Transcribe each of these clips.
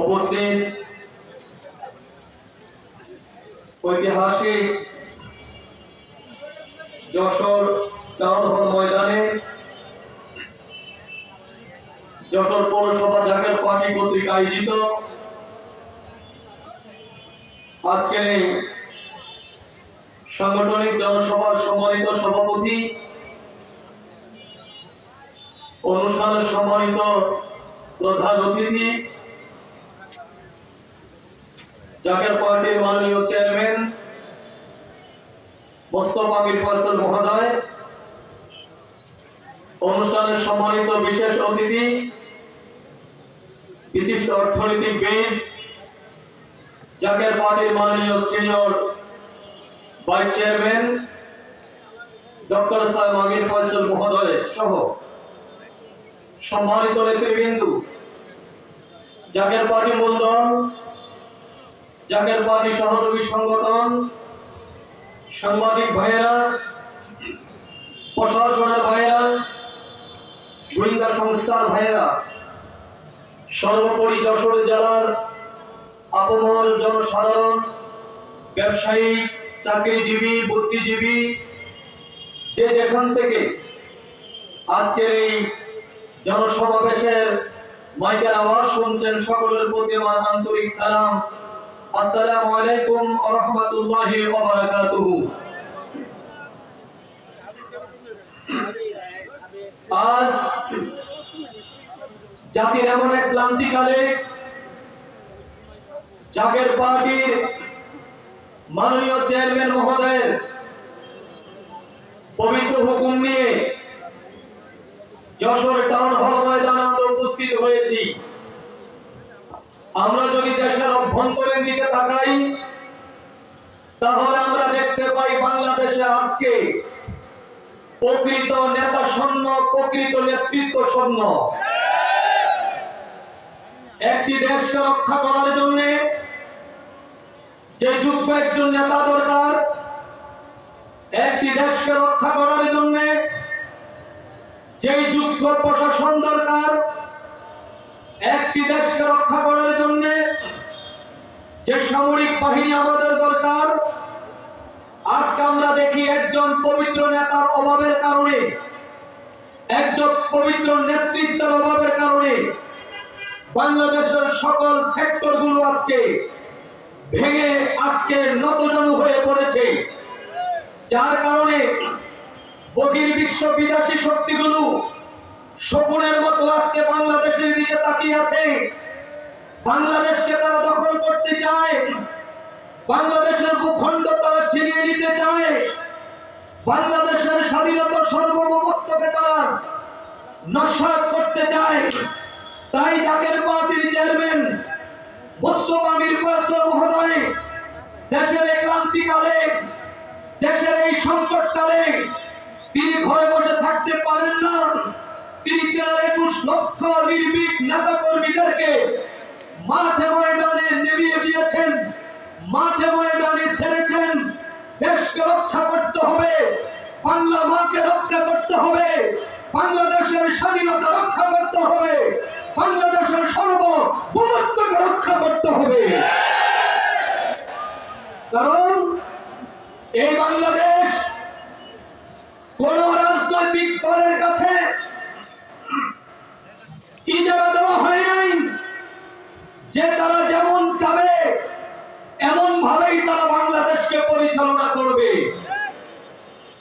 উপস্থিত ঐতিহাসিক যশোর টাউন ময়দানে যশোর পৌরসভা জাকের পার্টি কর্তৃক আয়োজিত। আজকে সাংগঠনিক জনসভার সম্মানিত সভাপতি অনুষ্ঠানের সম্মানিত প্রধান অতিথি জাকের পার্টির মাননীয় চেয়ারম্যান মোস্তফা মির ফয়সল মহোদয়। অনুষ্ঠানের সম্মানিত বিশেষ অতিথি, বিশিষ্ট অর্থনীতিবিদ জাকের পার্টির মাননীয় সিনিয়র ভাইস চেয়ারম্যান, ডক্টর সাহেব আমির ফয়সল মহোদয় সহ সম্মানিত নেতৃবৃন্দু জাকের পার্টি মূলদল জাকের পার্টি সহযোগী সংগঠন, সাংবাদিক ভাইয়েরা, প্রশাসনের ভাইয়েরা, গোয়েন্দা সংস্থার ভাইয়েরা, সর্বোপরি যশোর জেলার আপমর জনসাধারণ, ব্যবসায়ী, চাকরিজীবী, বুদ্ধিজীবী, যে যেখান থেকে আজকের এই জনসমাবেশের মাইকের আওয়াজ শুনছেন, সকলের প্রতি আমার আন্তরিক সালাম। আসসালামু আলাইকুম ওয়া রাহমাতুল্লাহি ওয়া বারাকাতুহু। আজ জাতির এমন এক ক্লান্তিকালে জাগের পার্টির মাননীয় চেয়ারম্যান মহোদয়ের পবিত্র হুকুম নিয়ে যশোর টাউন হল ময়দানে আমরা উপস্থিত হয়েছি। আমরা যদি অভ্যন্তরের দিকে তাকাই, তাহলে আমরা দেখতে পাই বাংলাদেশে আজকে প্রকৃত নেতা শূন্য, প্রকৃত নেতৃত্ব শূন্য। একটি দেশকে রক্ষা করার জন্য যে যোগ্য একজন নেতা দরকার, একটি দেশকে রক্ষা করার জন্য যেই যোগ্য প্রশাসন দরকার, একটি দেশকে রক্ষা করার জন্য যে সামরিক বাহিনী আমাদের দরকার, আজকে আমরা দেখি একজন পবিত্র নেতার অভাবের কারণে, একজন পবিত্র নেতৃত্বের অভাবের কারণে বাংলাদেশের সকল সেক্টরগুলো আজকে ভেঙে আজকে নতজনু হয়ে পড়েছে। যার কারণে বহির বিশ্ব বিদেশি শক্তিগুলো শকুনের মতো আজকে বাংলাদেশের দিকে তাকিয়ে আছে। বাংলাদেশকে তারা বাংলাদেশের ভূখণ্ড তারা ছিনিয়ে নিতে চায়। বাংলাদেশের স্বাধীনতা সার্বভৌমত্বকে তারা নস্বাত করতে চায়। তাই জাকের পার্টির চেয়ারম্যান মোস্তফা মির মহোদয় দেশের এই ক্রান্তিকালে, দেশের এই সংকটকালে তিনি ঘরে বসে থাকতে পারেন না। তিনি তেরো একুশ লক্ষ নির্ভীক নেতা কর্মীদেরকে মাঠে ময়দানে নেমিয়ে দিয়েছেন। মাঠে ময়দানে ছেড়েছেন দেশকে রক্ষা করতে হবে। বাংলা মাকে রক্ষা করতে হবে। বাংলাদেশের স্বাধীনতা রক্ষা করতে হবে। বাংলাদেশের সর্বভৌমত্বকে রক্ষা করতে হবে। কারণ এই বাংলাদেশ কোন রাজনৈতিক দলের কাছে ইজারা দেওয়া হয় নাই। যে তারা যেমন চাবে এমন ভাবেই তারা বাংলাদেশকে পরিচালনা করবে।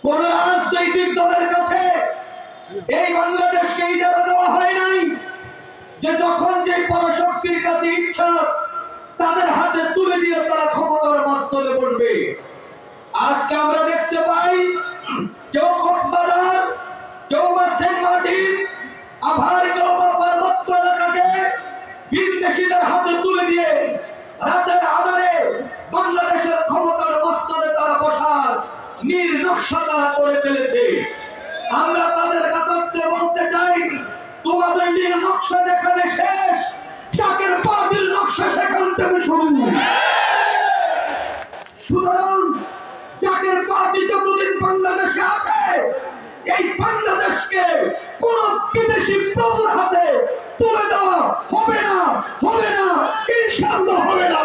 কোন রাজনৈতিক দলের কাছে এই বাংলাদেশকে ইজারা দেওয়া হয় নাই যে যখন যে পরাশক্তির কাছে ইচ্ছা তাদের হাতে তুলে দিয়ে তারা ক্ষমতার মস্তলে বসবে আজকে আমরা দেখতে পাই, কেউ কক্সবাজার, কেউ বা সেন্ট মার্টিন তারা করে ফেলেছে। আমরা তাদের কাতরতে বলতে চাই, তোমাদের নীল নকশা যেখানে শেষ। চাকের পাতিল নকশা সেখান থেকে শুরু। সুতরাং চাকের পার্টি যতদিন বাংলাদেশে আছে, এই বাংলাদেশকে কোন বিদেশি প্রভুর হাতে তুলে দেওয়া হবে না হবে না, ইনশাআল্লাহ হবে না।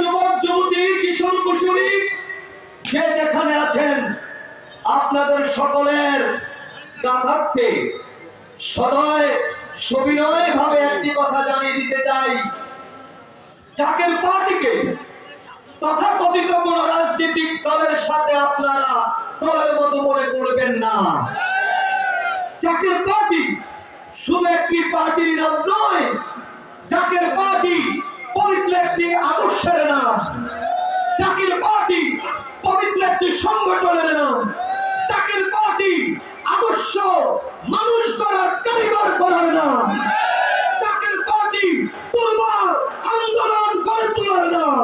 যুবক কিশোর আছেন, আপনাদের সকলের কাথার্থে সদয় সবিনয় ভাবে একটি কথা জানিয়ে দিতে চাই। চাকের পার্টিকে তথাকথিত কোন রাজনৈতিক দলের সাথে আপনারা দলের মতো মনে করবেন না। জাকের পার্টি শুধু একটি পার্টির নাম নয়, জাকের পার্টি পবিত্র একটি আদর্শের নাম। চাকরির পার্টি পবিত্র একটি সংগঠনের নাম। চাকরির পার্টি আদর্শ মানুষ করার কারিগর করার নাম। চাকির পার্টি পূর্ব আন্দোলন করে তোলার নাম।